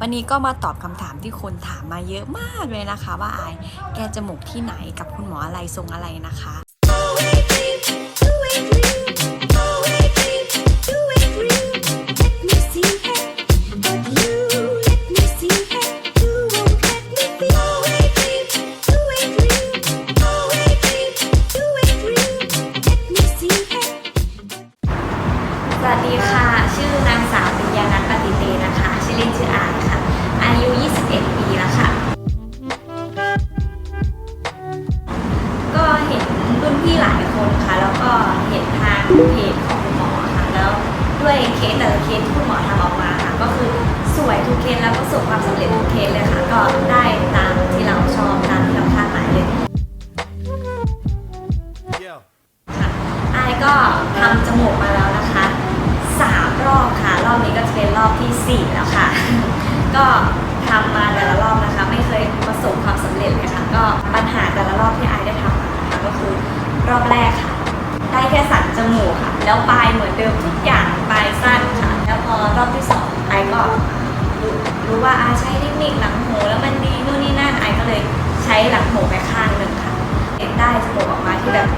วันนี้ก็มาตอบคำถามที่คนถามมาเยอะมากเลยนะคะ ว่าอายแก้จมูกที่ไหนกับคุณหมออะไรทรงอะไรนะคะ สวัสดีค่ะ ชื่อนางสาวปิยานัทปฏิเตนะคะ ชื่อเล่นชื่ออายค่ะ อายุ 21 ปีแล้วค่ะ ก็เห็นรุ่นพี่หลายคนค่ะ แล้วก็เห็นทางเพจของคุณหมอค่ะ แล้วด้วยเคสแต่ละเคสที่คุณหมอทำออกมาค่ะ ก็คือสวยทุกเคสแล้วก็ประสบความสำเร็จทุกเคสเลยค่ะ ก็ได้ตามที่เราชอบตามที่เราคาดหมายเลย Yeah. ค่ะไอายก็ทำจมูกมาแล้วนะคะสามรอบค่ะ รอบนี้ก็จะเป็นรอบที่สี่แล้วค่ะ ก็ทำมาแต่ละรอบนะคะ ไม่เคยประสบความสำเร็จเลยค่ะ ก็ปัญหาแต่ละรอบที่ไอได้ทำมานะคะก็คือรอบแรกค่ะ ได้แค่สันจมูกค่ะ แล้วปลายเหมือนเดิมทุกอย่างปลายสั้นค่ะ แล้วพอรอบที่สองไอก็รู้รู้ว่าอาใช้เทคนิคหลังหูแล้วมันดีนู่นนี่นั่นไอก็เลยใช้หลังหูไปข้างหนึ่งค่ะได้จมูกออกมาที่แบบ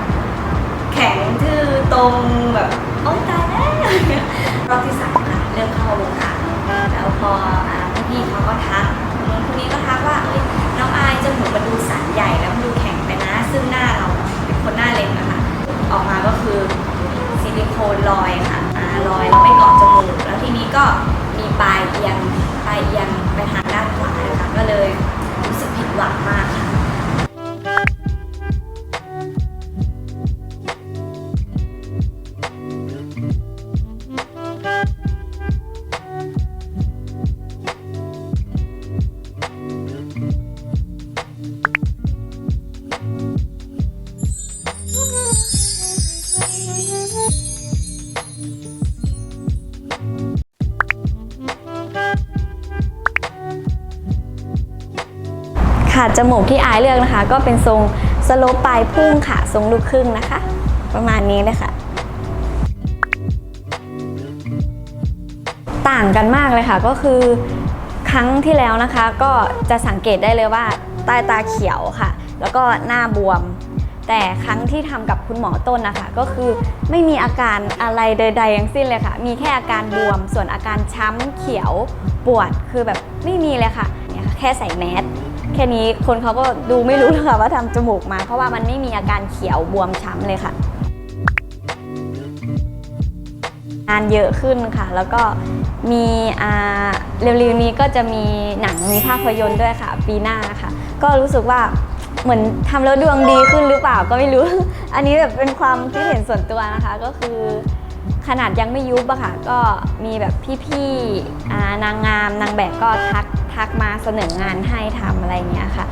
แข็งทื่อตรงแบบโอ๊ยตายแล้วรอบที่สาม ริ่มเข้าวงการแล้วพออ่าพี่เขาก็ทักคนนู้นคนนี้ก็ทักว่าเอ้ยน้องอายจมูกมันดูสันใหญ่แล้วมันดูแข็งไปนะ ซึ่งหน้าเราเป็นคนหน้าเล็กนะคะออกมาก็คือซิลิโคนลอยค่ะลอยแล้วไม่เกาะจมูกแล้วทีนี้ก็มีปลายเอียงปลายเอียง ค่ะจมูกที่อายเลือกนะคะ ก็เป็นทรงสโลปปลายพุ่งค่ะ ทรงลูกครึ่งนะคะ ประมาณนี้เลยค่ะต่างกันมากเลยค่ะก็คือครั้งที่แล้วนะคะ ก็จะสังเกตได้เลยว่าใต้ตาเขียวค่ะ แล้วก็หน้าบวม แต่ครั้งที่ทำกับคุณหมอต้นนะคะ ก็คือไม่มีอาการอะไรใดๆทั้งสิ้นเลยค่ะ มีแค่อาการบวม ส่วนอาการช้ำเขียวปวดคือแบบไม่มีเลยค่ะเนี่ยค่ะแค่ใส่แมส แค่นี้คนเขาก็ดูไม่รู้เลยค่ะว่าทำจมูกมา เพราะว่ามันไม่มีอาการเขียวบวมช้ำเลยค่ะ งานเยอะขึ้นค่ะ แล้วก็มีอ่าเร็วๆนี้ก็จะมีหนังมีภาพยนตร์ด้วยค่ะ ปีหน้าค่ะ ก็รู้สึกว่าเหมือนทำแล้วดวงดีขึ้นหรือเปล่าก็ไม่รู้ อันนี้แบบเป็นความคิดเห็นส่วนตัวนะคะ ก็คือขนาดยังไม่ยุบอะค่ะ ก็มีแบบพี่ๆอ่นางงามนางแบบก็ทัก ทักมาเสนองานให้ทำอะไรเงี้ยค่ะ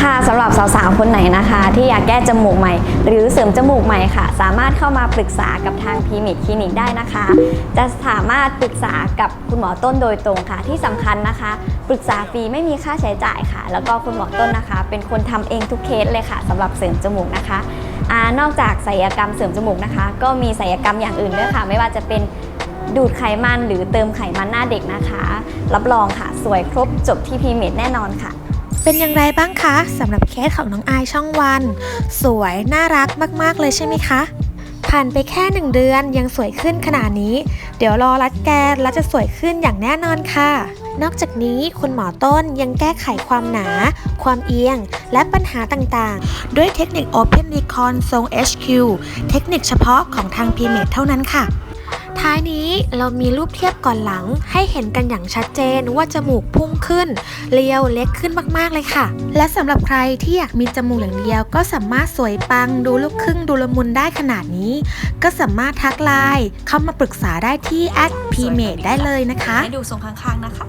ค่ะสำหรับสาวๆคนไหนนะคะ ที่อยากแก้จมูกใหม่ หรือเสริมจมูกใหม่ค่ะ สามารถเข้ามาปรึกษากับทางพีมิดคลินิกได้นะคะ จะสามารถปรึกษากับคุณหมอต้นโดยตรงค่ะ ที่สำคัญนะคะ ปรึกษาฟรีไม่มีค่าใช้จ่ายค่ะ แล้วก็คุณหมอต้นนะคะ เป็นคนทำเองทุกเคสเลยค่ะสำหรับเสริมจมูกนะคะอานอกจากศัลยกรรมเสริมจมูกนะคะ ก็มีศัลยกรรมอย่างอื่นด้วยค่ะ ไม่ว่าจะเป็น ดูดไขมันหรือเติมไขมันหน้าเด็กนะคะ รับรองค่ะ สวยครบจบที่พีเมดแน่นอนค่ะ เป็นอย่างไรบ้างคะสำหรับเคสของน้องอายช่องวัน สวยน่ารักมากๆเลยใช่ไหมคะผ่านไปแค่หนึ่งเดือนยังสวยขึ้นขนาดนี้ เดี๋ยวรอรัดแกนแล้วจะสวยขึ้นอย่างแน่นอนค่ะ นอกจากนี้คุณหมอต้นยังแก้ไขความหนา ความเอียง และปัญหาต่างๆ ด้วยเทคนิค Open Recon ทรง HQ เทคนิคเฉพาะของทาง p m e d เท่านั้นค่ะ ท้ายนี้เรามีรูปเทียบก่อนหลัง ให้เห็นกันอย่างชัดเจนว่าจมูกพุ่งขึ้น เรียวเล็กขึ้นมากๆเลยค่ะ และสำหรับใครที่อยากมีจมูกอย่างเดียว ก็สามารถสวยปังดูลูกครึ่งดูละมุนได้ขนาดนี้ ก็สามารถทักไลน์เข้ามาปรึกษาได้ที่ p m a d ได้เลยนะคะ ให้ดูทรงข้างๆนะคะ